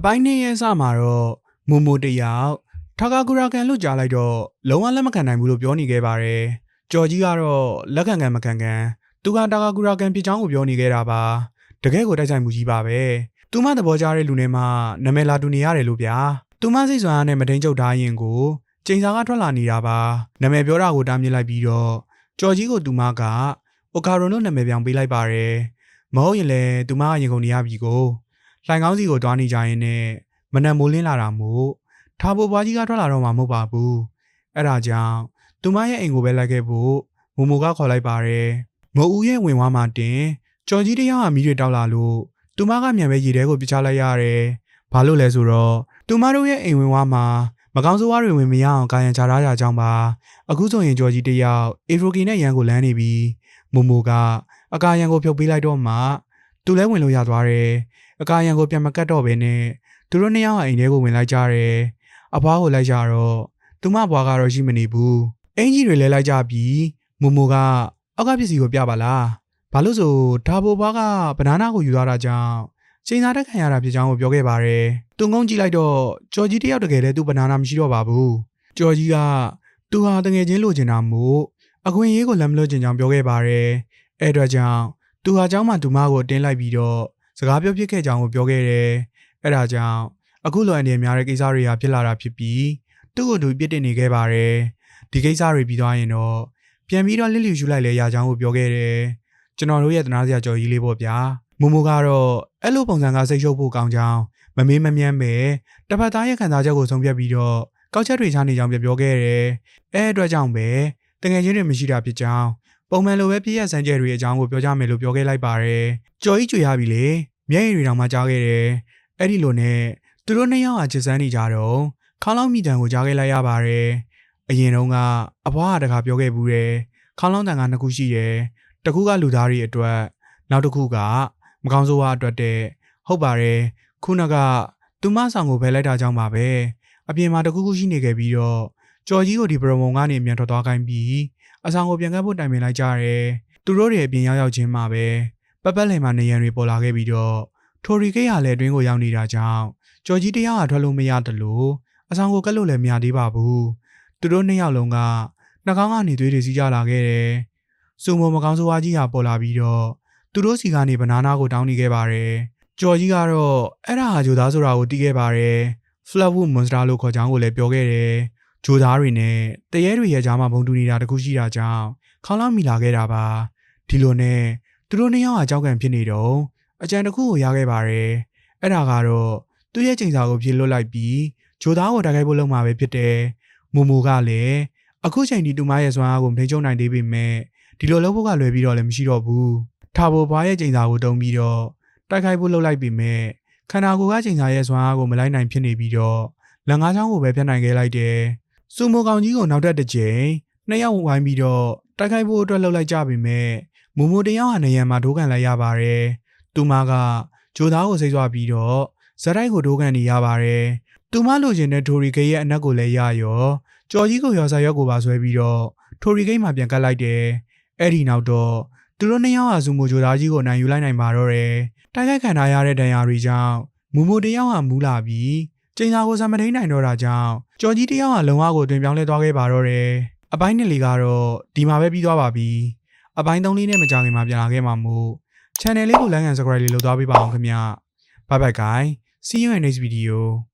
အပိုင်းနှစ်ရဲ့အစမှာတော့မူမူတယောက်ထာကာကူရာကန်လို့ကြားလိုက်တော့လုံးဝလက်မခံနိုင်ဘူးလို့ပြောနေခဲ့ပါတယ်။ကြော်ကြီးကတော့လက်ခံခံမခံခံသူကထာကာကူရာကန်ဖြစ်ချောင်းကိုပြောနေခဲ့တာပါ။တကယ်ကိုတိုက်ဆိုင်မှုကြီးပါပဲ။သူမသဘောကျတဲ့လူနဲ့မှနာမည်လာတူနေရတယ်လို့ဗျာ။သူမစိတ်ဆွမ်းအားနဲ့မထိန်ချုပ်ထားရင်ကိုချိန်စာကထွက်လာနေတာပါ။နာမည်ပြောတာကိုတားမြစ်လိုက်ပြီးတော့ကြော်ကြီးကိုသူမကအိုကာရွန်လို့နာမည်ပြောင်းပေးလိုက်ပါတယ်။မဟုတ်ရင်လည်းသူမကရင်ကုန်နေရပြီကို။ လှိုင်ကောင်းစီကိုတွားနေကြရင်နဲ့မနက်မိုးလင်းလာတာမို့ထားဖို့ဘွားကြီးကထွက်လာတော့မှမဟုတ်ပါဘူးအဲ့ဒါကြောင့်သူမရဲ့အိမ်ကိုပဲလိုက်ခဲ့ဖို့မူမူကခေါ်လိုက်ပါတယ်မိုးဦးရဲ့ဝင်ဝါမှာတင်ကြော်ကြီးတစ်ယောက်ဟာမိတွေတောက်လာလို့သူမကမြန်ပဲရေထဲကိုပြချလိုက်ရတယ်ဘာလို့လဲဆိုတော့သူမတို့ရဲ့အိမ်ဝင်ဝါမှာမကောင်းဆိုးဝါးတွေဝင်မရအောင်ကာယံချထားကြကြောင်းပါအခုဆိုရင်ကြော်ကြီးတစ်ယောက်အေဖရိုကီနဲ့ရန်ကိုလမ်းနေပြီးမူမူကအကာရန်ကိုဖြုတ်ပေးလိုက်တော့မှ သူလဲဝင်လို့ရသွားတယ်အကာရန်ကိုပြန်မကတ်တော့ဘဲနဲ့သူတို့နှစ်ယောက်ဟာအိမ်ထဲကိုဝင်လိုက်ကြတယ်။အဖွားကိုလိုက်ကြတော့သူမဘွားကတော့ရှိမနေဘူး။အင်ကြီးတွေလဲလိုက်ကြပြီးမူမူကအောက်ကပစ္စည်းကိုပြပါလား။ဘာလို့ဆိုဒါဘိုဘွားကဘနာနာကိုယူသွားတာကြောင့်ချိန်သာတက်ခံရတာဖြစ်ကြောင်းကိုပြောခဲ့ပါတယ်။သူငုံကြည့်လိုက်တော့ကြော်ကြီးတယောက်တကယ်လဲသူဘနာနာမရှိတော့ပါဘူး။ကြော်ကြီးကသူဟာတငယ်ချင်းလိုချင်တာမို့အခွင့်အရေးကိုလက်မလွတ်ချင်ကြောင်းပြောခဲ့ပါတယ်။အဲ့အတွက်ကြောင့် သူဟာကျောင်းမှာဒူမကိုတင်းလိုက်ပြီးတော့စကားပြောဖြစ်ခဲ့ကြောင်းကိုပြောခဲ့တယ်။အဲဒါကြောင့်အခုလိုအန်ဒီများတဲ့ကိစ္စတွေဟာဖြစ်လာတာဖြစ်ပြီးသူ့ကိုသူပြစ်တင်နေခဲ့ပါတယ်။ဒီကိစ္စတွေပြီးသွားရင်တော့ပြန်ပြီးတော့လစ်လျူရှုလိုက်လဲရာကြောင်းကိုပြောခဲ့တယ်။ကျွန်တော်တို့ရဲ့တနာစရာကြော်ကြီးလေးပေါ့ဗျာ။မူမူကတော့အဲ့လိုပုံစံကစိတ်ရှုပ်ဖို့ကောင်းကြောင်းမမေးမမြန်းပဲတပတ်သားရဲ့ခံစားချက်ကိုဆုံးဖြတ်ပြီးတော့ကောက်ချက်တွေချနေကြောင်းပြောခဲ့တယ်။အဲအတွက်ကြောင့်ပဲတငယ်ချင်းတွေမရှိတာဖြစ်ကြောင်း ပုံမှန်လိုပဲပြည့်ရစမ်းကြဲတွေအကြောင်းကိုပြောကြမယ်လို့ပြောခဲ့လိုက်ပါတယ်။ကြော်ကြီးကြွေရပြီလေ။မျက်ရည်တွေတောင်မှကြားခဲ့တယ်။အဲ့ဒီလိုနဲ့သူတို့နှစ်ယောက်ဟာချစ်စမ်းနေကြတော့ခေါင်းလောင်းမိတန်ကိုကြားခဲ့လိုက်ရပါတယ်။အရင်တုန်းကအဘွားကတခါပြောခဲ့ဘူးတယ်။ခေါင်းလောင်းတန်ကနှစ်ခုရှိတယ်။တစ်ခုကလူသားတွေအတွက်နောက်တစ်ခုကမကောင်းဆိုးဝါးအတွက်တဲ့ဟုတ်ပါတယ်။ခုနကသူမဆောင်ကိုဖယ်လိုက်တာကြောင့်ပါပဲ။အပြင်မှာတစ်ခုခုရှိနေခဲ့ပြီးတော့ကြော်ကြီးကိုဒီပရမုံကနေအမြန်ထွက်သွားခိုင်းပြီး အဆောင်ကိုပြန်ကပ်ဖို့တိုင်ပင်လိုက်ကြတယ်။သူတို့တွေအပြင်ရောက်ရောက်ချင်းမှာပဲပက်ပက်လင်မှာနေရန်တွေပေါ်လာခဲ့ပြီးတော့ထိုရီကိတ်ဟာလည်းအတွင်းကိုရောက်နေတာကြောင့်ကြော်ကြီးတယောက်ဟာထွက်လို့မရတယ်လို့အဆောင်ကိုကတ်လို့လည်းမရသေးပါဘူး။သူတို့နှစ်ယောက်လုံးကနှာခေါင်းကနေသွေးတွေစီးကြလာခဲ့တယ်။စူမိုမကောင်းဆိုးဝါးကြီးဟာပေါ်လာပြီးတော့သူတို့စီကနေဘနာနာကိုတောင်းနေခဲ့ပါတယ်။ကြော်ကြီးကတော့အဲ့ဒါဟာဂျိုသားဆိုတာကိုတီးခဲ့ပါတယ်။ Flatwood Monster လို့ခေါ်ကြောင်းကိုလည်းပြောခဲ့တယ်။ ဂျိုသားတွေနဲ့တရေတွေရဲ့ကြားမှာဘုံတူနေတာတခုရှိတာကြောင့်ခေါင်းလောက်မိလာခဲ့တာပါ။ဒီလိုနဲ့သူတို့နှစ်ယောက်ဟာကြောက်ကန်ဖြစ်နေတော့အကြံတစ်ခုကိုရခဲ့ပါတယ်။အဲ့ဒါကတော့သူ့ရဲ့ချိန်စာကိုပြေလွတ်လိုက်ပြီးဂျိုသားကိုတိုက်ခိုက်ဖို့လုပ်မှာပဲဖြစ်တယ်။မူမူကလည်းအခုချိန်ဒီတူမရဲ့စွမ်းအားကိုမထိန်ချုံနိုင်သေးပေမဲ့ဒီလိုလုပ်ဖို့ကလွယ်ပြီးတော့လည်းမရှိတော့ဘူး။ထာဘိုဘွားရဲ့ချိန်စာကိုတုံးပြီးတော့တိုက်ခိုက်ဖို့လုပ်လိုက်ပေမဲ့ခန္ဓာကိုယ်ကချိန်စာရဲ့စွမ်းအားကိုမလိုက်နိုင်ဖြစ်နေပြီးတော့လက်ငါးချောင်းကိုပဲဖျက်နိုင်ခဲ့လိုက်တယ်။ စူမိုကောင်ကြီးကိုနောက်ထပ်တစ်ကြိမ်နှစ်ယောက်ဝိုင်းပြီးတော့တိုက်ခိုက်ဖို့အတွက်လှုပ်လိုက်ကြပေမဲ့မူမူတယောက်ဟာနေရန်မှာဒိုးကန်လိုက်ရပါတယ်။သူမကဂျိုသားကိုစိတ်ဆွပြီးတော့ဇက်တိုက်ကိုဒိုးကန်နေရပါတယ်။သူမလိုချင်တဲ့ထိုရီဂိတ်ရဲ့အနက်ကိုလည်းရရောကြော်ကြီးကိုရောစာရွက်ကိုပါဆွဲပြီးတော့ထိုရီဂိတ်မှာပြန်ကတ်လိုက်တယ်။အဲ့ဒီနောက်တော့သူတို့နှစ်ယောက်ဟာဇူမိုဂျိုသားကြီးကိုနိုင်ယူလိုက်နိုင်ပါတော့တယ်။တိုက်ခိုက်ခံထားရတဲ့ဒဏ်ရာတွေကြောင့်မူမူတယောက်ဟာမူးလာပြီး ကျင်းစာကိုစမထိန်နိုင်တော့တာကြောင့်ကြော်ကြီးတယောက်ဟာလုံဝကိုတွင်ပြောင်းလဲသွားခဲ့ပါတော့တယ်။အပိုင်းနှစ်လေးကတော့ဒီမှာပဲပြီးသွားပါပြီ။အပိုင်းသုံးလေးနဲ့မကြခင်မှာပြန်လာခဲ့မှာမို့ channel လေးကို like and subscribe လေးလုပ်သွားပေးပါအောင်ခင်ဗျာ။ Bye bye guys. See you in next video.